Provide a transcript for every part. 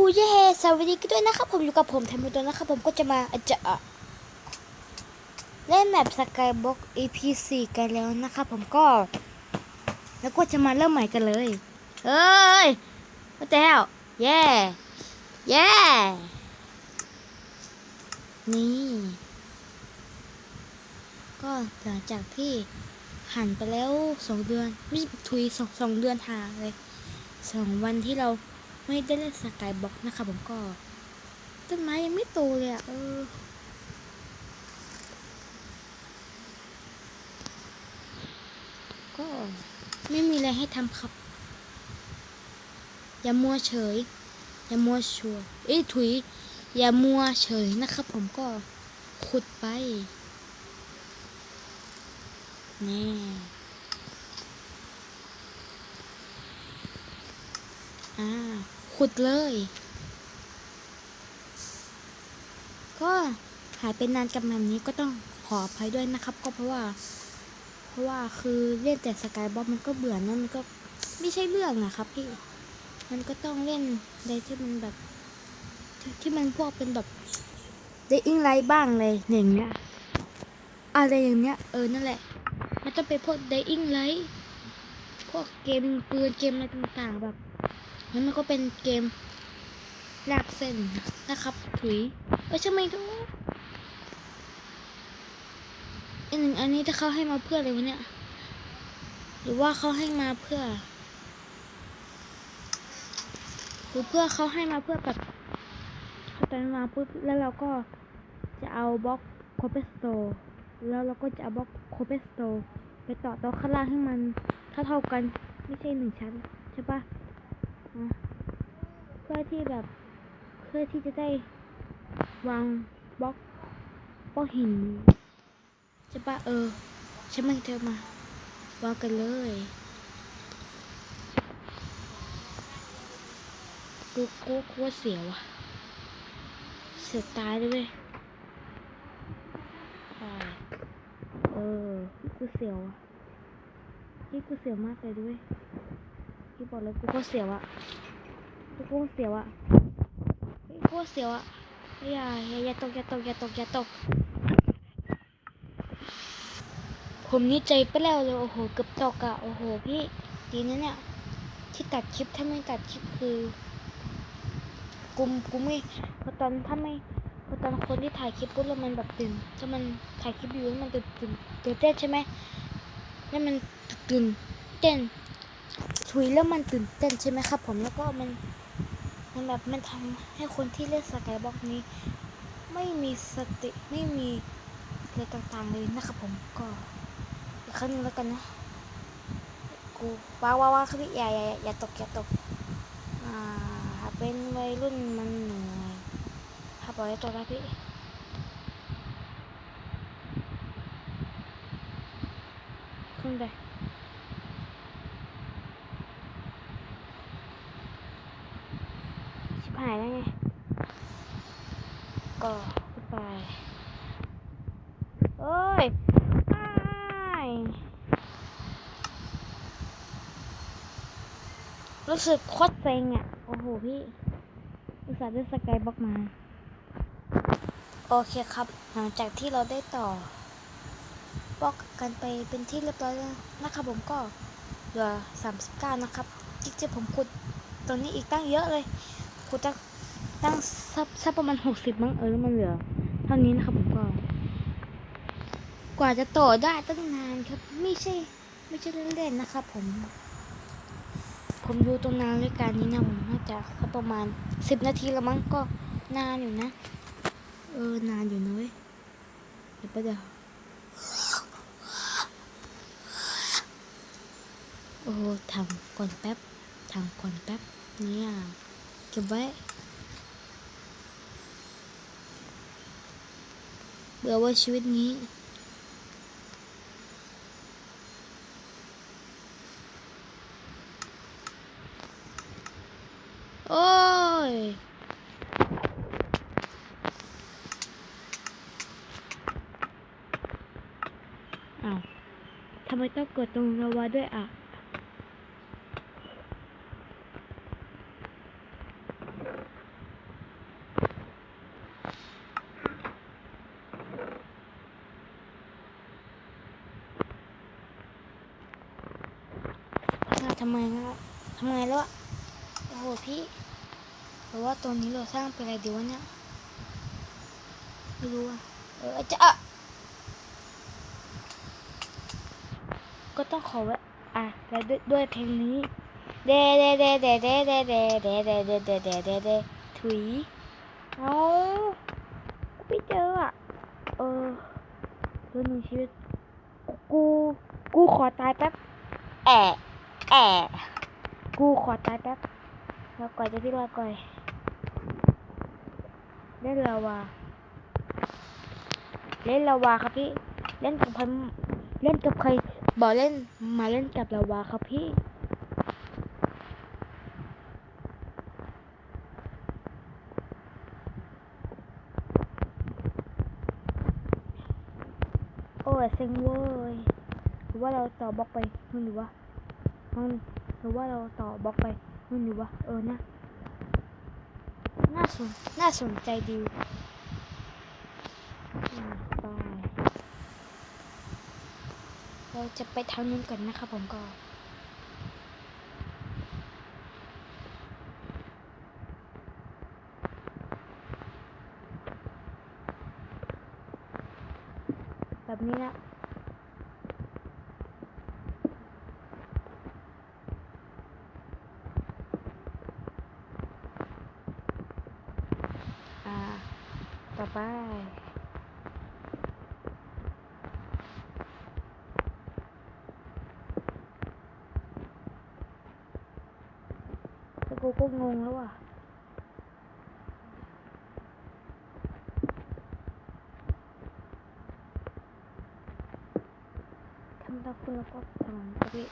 ฮูเย่สวัสดีกันด้วยนะครับผมอยู่กับผมแทมโดนะครับผมก็จะมาอาจจะเล่นแมปสกายบ็อก EP 4กันแล้วนะครับผมก็ แล้วก็จะมาเริ่มใหม่กันเลยเฮ้ยมาแจ้วเย่เย่นี่ ก็หลังจากที่หันไปแล้วสองเดือนไม่ใช่ทุยสองสองเดือนห่างเลยสองวันที่เรา ไม่ได้เล่นสกายบ็อกนะคะผมก็ ต้นไม้ยังไม่โตเลยอะเออก็ไม่มีอะไรให้ทำครับ อย่ามัวเฉย อย่ามัวชัวเอ้ยถุย อย่ามัวเฉยนะครับผมก็ขุดไปแน่อ่า ขุดเลย ก็หายไปนานกับแบบนี้ก็ต้องขออภัยด้วยนะครับ ก็เพราะว่า เพราะว่าคือเล่นแต่สกายบอกมันก็เบื่อนะมันก็ไม่ใช่เรื่องนะครับพี่ มันก็ต้องเล่นในที่มันแบบ ที่มันพวกเป็นแบบเดอิงไลท์บ้างเลยอย่างเงี้ยอะไรอย่างเงี้ยเออนั่นแหละ มันต้องเป็นพวก Dying Light พวกเกมปืนเกมอะไรต่างๆแบบ นั้นมันก็เป็นเกมลากเส้นนะครับถุยเออใช่ไหมทุกอันหนึ่งอันนี้ถ้าเขาให้มาเพื่ออะไรวะเนี่ย หรือว่าเขาให้มาเพื่อ หรือเพื่อเขาให้มาเพื่อแบบเขาตอนมาปุ๊บแล้วเราก็จะเอาบล็อกโคเปสโตแล้วเราก็จะเอาบล็อกโคเปสโตไปต่อต๊ะข้างล่างให้มันเท่าเท่ากันไม่ใช่หนึ่งชั้นใช่ปะ่ะ เพื่อที่แบบเพื่อที่จะได้วางบล็อกบล็อกหินใช่ปะเออใช่ไหมเธอมาวางกันเลยกูกูกูว่าเสียวอะเสียตายเลยเว้ยเออกูเสียวอะพี่กูเสียวมากเลยด้วย พี่บอกเลยกูโก็เสียวอะพี่กูเสียวอะพี่กูเสียวอะอย่าอย่าอย่าตกอย่าตกอย่าตกอย่าตก ผมนี่ใจไปแล้วเลยโอ้โหเกือบตกอะโอ้โหพี่ดีนะเนี่ยที่ตัดคลิปถ้าไม่ตัดคลิปคือกุมกูไม่เพราะตอนถ้าไม่เพราะตอนคนที่ถ่ายคลิปปุ๊บแล้วมันแบบตื่นถ้ามันถ่ายคลิปอยู่แล้วมันตื่นตื่นตื่นเต้นใช่ไหมแล้วมันตื่นเต้น ถุยแล้วมันตื่นเต้นใช่ไหมครับ ผมแล้วก็มันมันแบบมันทำให้คนที่เล่นสกายบ็อกนี้ ไม่มีสติไม่มีอะไรต่างๆเลยนะครับผมก็อีกครั้งนึงแล้วกันนะกูว้าวว้าว้าครับพี่อย่าอย่าอย่าอย่ตกอย่าตกอ่าเป็นวัยรุ่นมันเหนื่อยถ้าปล่อยให้ตกนะพี่ขึ้นไปชิบหายแล้วไง ก็ขึ้นไปเอ้ย ไม่ รู้สึกโคตรเซ็งอะ โอ้โหพี่ อุตส่าห์ได้สกายบล็อกมา โอเคครับ หลังจากที่เราได้ต่อบล็อกกันไปเป็นที่เรียบร้อยแล้วนะครับผมก็เหลือ39 นะครับจริงๆผมขุดตรงนี้อีกตั้งเยอะเลยขุดตั้งตั้งสักสักประมาณ 60 มั้งเออแล้วมันเหลือ เท่านี้นะครับผมก็ กว่าจะโตได้ตั้งนานครับ ไม่ใช่ ไม่ใช่เล่นๆนะครับผม ผมดูตรงนานรายการนี้นะผมน่าจะสักประมาณสิบนาทีล้วมั้งก็นานอยู่นะ เออนานอยู่นะเว้ยเดี๋ยวไปเดี๋ยวโอ้โหทำก่อนแป๊บทำก่อนแป๊บเนี่ยเก็บไว้เบื่อว่าชีวิตนี้ ตรงระวาด้วยอะทำไมล่ะทำไมล่ะโอ้โหพี่หรือว่าตัวนี้เราสร้างเป็นอะไรเดี๋ยวเนี่ยไม่รู้อะเออจะอะ ก็ต้องขอไว้อะแล้วด้วยด้วยเพลงนี้เดเดเดเดเดเดเดเดเดเดเดเดเดเดถุยเอาไม่เจออะเออตัวหนึ่งชีวิตกูกูขอตายแป๊บแอะแอะกูขอตายแป๊บแล้วก่อยจะพี่รอก่อยเล่นลาวาเล่นลาวาครับพี่เล่นกับใครเล่นกับใคร บอกเล่นมาเล่นกับลาวาครับพี่ โอ้ยเซ็งเว้ยหรือว่าเราต่อบล็อกไปนู่นหรือวะนู่นหรือว่าเราต่อบล็อกไปนู่นหรือวะเออนะน่าสนน่าสนใจดีอ่าไป เราจะไปทางนู้นก่อนนะครับผมก็แบบนี้นะอ่าต่อไป แล้ว กูก็งงแล้วอะทำตาคุณแล้วก็ทำก็พี่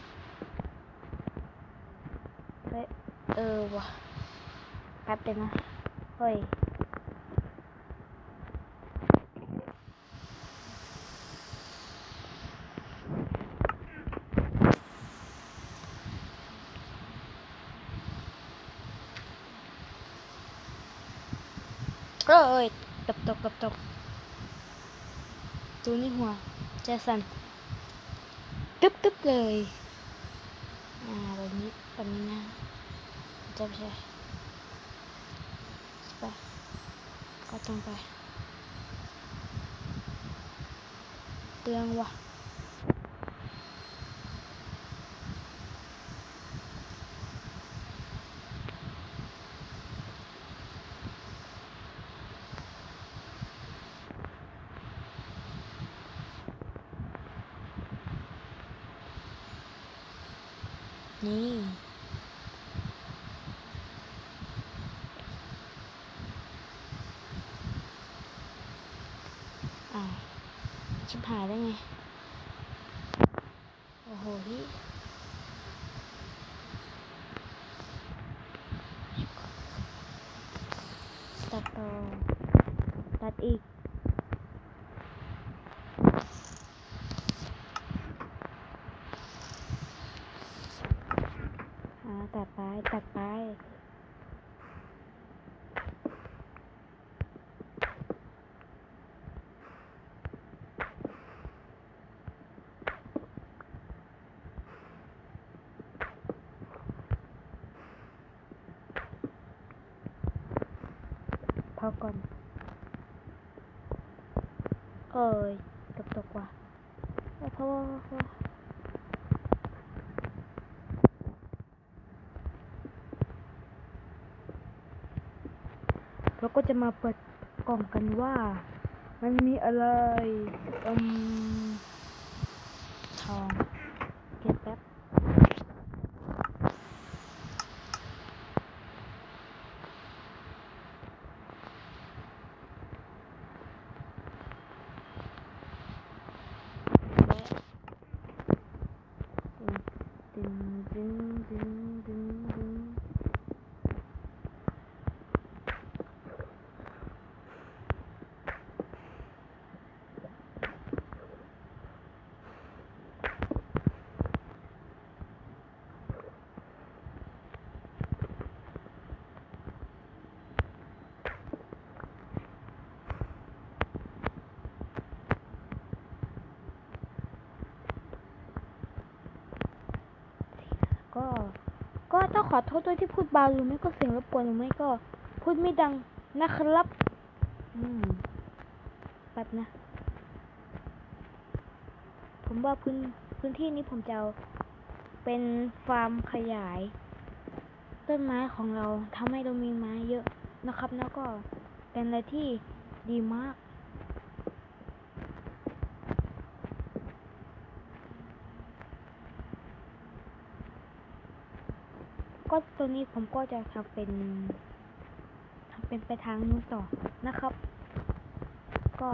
เฮ้ยเออว่ะแป๊บเดียวนะเฮ้ย เอ้ยตกตกตกตกตัวนี้หัวใจสันตึ๊บตึ๊บเลย อ่าแบบนี้แบบนี้นะจะไม่ใช่ไปก็ตรงไปเปลืองว่ะนี่ อ้าว ชิบหายได้ไง โอ้โหพี่ตัดต่อตัดอีกอ่าตัดไป ตัดไป พอก่อน เอ้ยตกตกว่ะเอาเพราะว่าเพราะว่าเราก็จะมาเปิดกล่องกันว่า มันมีอะไรอืมทองเก็บแป๊บ ดึงดึงดึงดึงดึง ขอโทษด้วยที่พูดเบาหรือไม่ก็เสียงรบกวนหรือไม่ก็ พูดไม่ดังนะครับ อืมแป๊บนะ ผมว่าพื้นพื้นที่นี้ผมจะเอาเป็นฟาร์มขยาย ต้นไม้ของเราทำให้เรามีไม้เยอะนะครับ แล้วก็เป็นอะไรที่ดีมาก ก็ ตัวนี้ผมก็จะทำเป็นทำเป็นไปทางนู้นต่อนะครับ ก็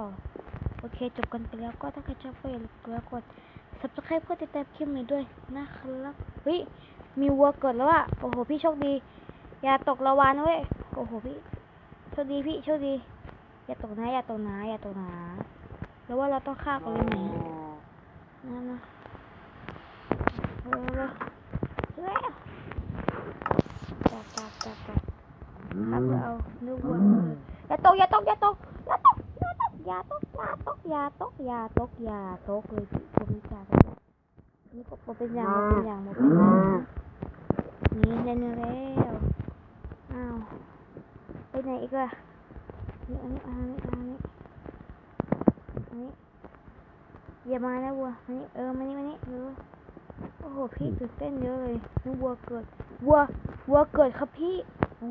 โอเคจบกันไปแล้วก็ถ้าใครชอบก็อย่าลืมกดไลค์กด subscribe เพื่อติดตามคลิปใหม่ด้วยนะครับเฮ้ยมีวัวเกิดแล้วอะโอ้โหพี่โชคดี อย่าตกละวานเว้ยโอ้โหพี่โชคดีพี่โชคดี อย่าตกนะอย่าตกนะอย่าตกนะแล้วว่าเราต้องฆ่ากันเลยไหมนั่นนะเร็วเร็วเร็วจับจับจับจับครับเอานึกวัวเลยอย่าต กอย่าตกอย่าตกอย่าตกอย่าตกอย่าตกอย่าตกอย่าตกอย่าตกเลยพี่ผมไม่กล้านี่ก็เป็นอย่างเป็นอย่างเป็นอย่างนี่เล่นแล้วอ้าวไปไหนอีกล่ะนี่อันนี้อันนี้อันนี้อันนี้อย่ามานะวัวอันนี้เออมานี่มานี่เออโอ้โหพี่ตื่นเต้นเยอะเลยนึกวัวเกิดวัววัวเกิดครับพี่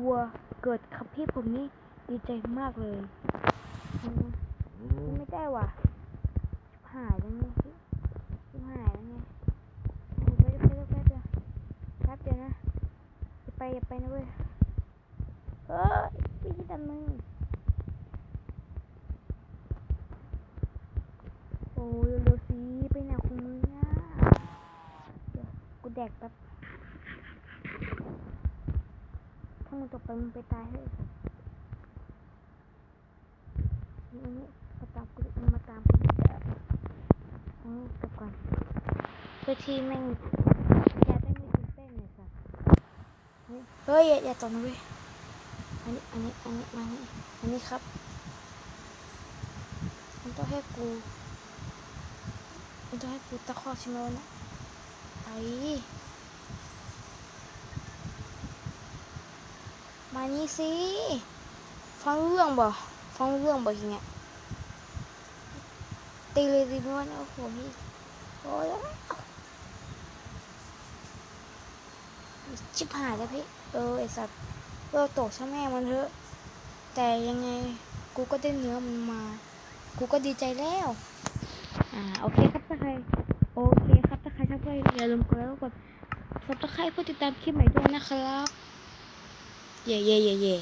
วัวเกิดครับพี่ผมนี่ ดีใจมากเลยอืมไม่ได้ว่ะชิบหายแล้วไงพี่ชิบหายแล้วไงโอ้ยไปเดี๋ยวไปเดี๋ยวแป๊บเดียวนะอย่าไปอย่าไปนะเว้ยเฮ้ยพี่ที่ดำมือโอ้ยเร็วๆสิไปไหนของมึงอะเดี๋ยวกูแดกแป๊บถ้ามึงตกไปมึงไปตายเฮ้ยนี่นี่ มาตามกูดิมาตามกูดิเดี๋ยวเอานี่กลับก่อนเพื่อ ที่แม่งอย่าได้ไม่ตื่นเต้นเลยสัสเฮ้ยอย่าอย่าตอนนะเว้ยอันนี้อันนี้อันนี้มานี่อันนี้ครับ มันต้องให้กูมันต้องให้กูตะคอกใช่ไหมวะเนะไปมานี่สิฟังเรื่องบ่ฟังเรื่องบ่ทีเนี้ยตีเลยดีมั้ยโอ้โหพี่โอ้ย ชิบหายแล้วพี่ เออไอสัตว์เราตกช่างแม่มันเถอะ แต่ยังไงกูก็ได้เนื้อมันมา กูก็ดีใจแล้ว อ่าโอเคครับถ้าใครโอเคครับถ้าใครชอบก็อย่าลืมกดไลค์กดซับสไครต์เพื่อติดตามคลิปใหม่ด้วยนะครับ เย่เย่เย่เย่